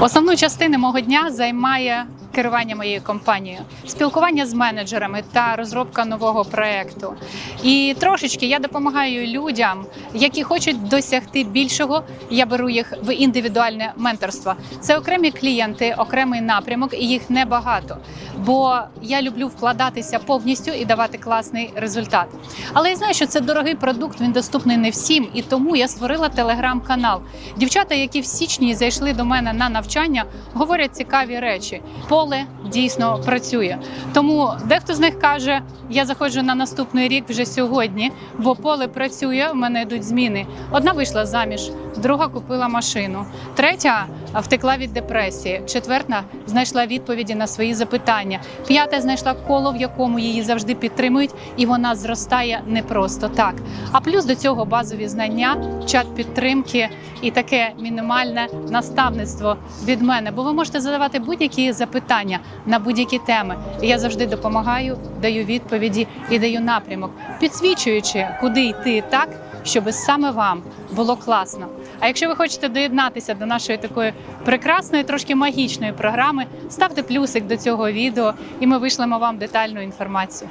Основну частину мого дня займає керування моєю компанією, спілкування з менеджерами та розробка нового проекту. І трошечки я допомагаю людям, які хочуть досягти більшого. Я беру їх в індивідуальне менторство. Це окремі клієнти, окремий напрямок, і їх небагато. Бо я люблю вкладатися повністю і давати класний результат. Але я знаю, що це дорогий продукт, він доступний не всім, і тому я створила телеграм-канал. Дівчата, які в січні зайшли до мене на навчання, говорять цікаві речі. Поле дійсно працює. Тому дехто з них каже: я заходжу на наступний рік вже сьогодні, бо поле працює. в мене йдуть зміни. Одна вийшла заміж, друга купила машину, третя втекла від депресії. Четверта знайшла відповіді на свої запитання. П'ята знайшла коло, в якому її завжди підтримують, і вона зростає не просто так. А плюс до цього базові знання, чат підтримки і таке мінімальне наставництво від мене. Бо ви можете задавати будь-які запитання на будь-які теми. Я завжди допомагаю, даю відповіді і даю напрямок, підсвічуючи, куди йти так, щоб саме вам було класно. А якщо ви хочете доєднатися до нашої такої прекрасної, трошки магічної програми, ставте плюсик до цього відео, і ми вишлемо вам детальну інформацію.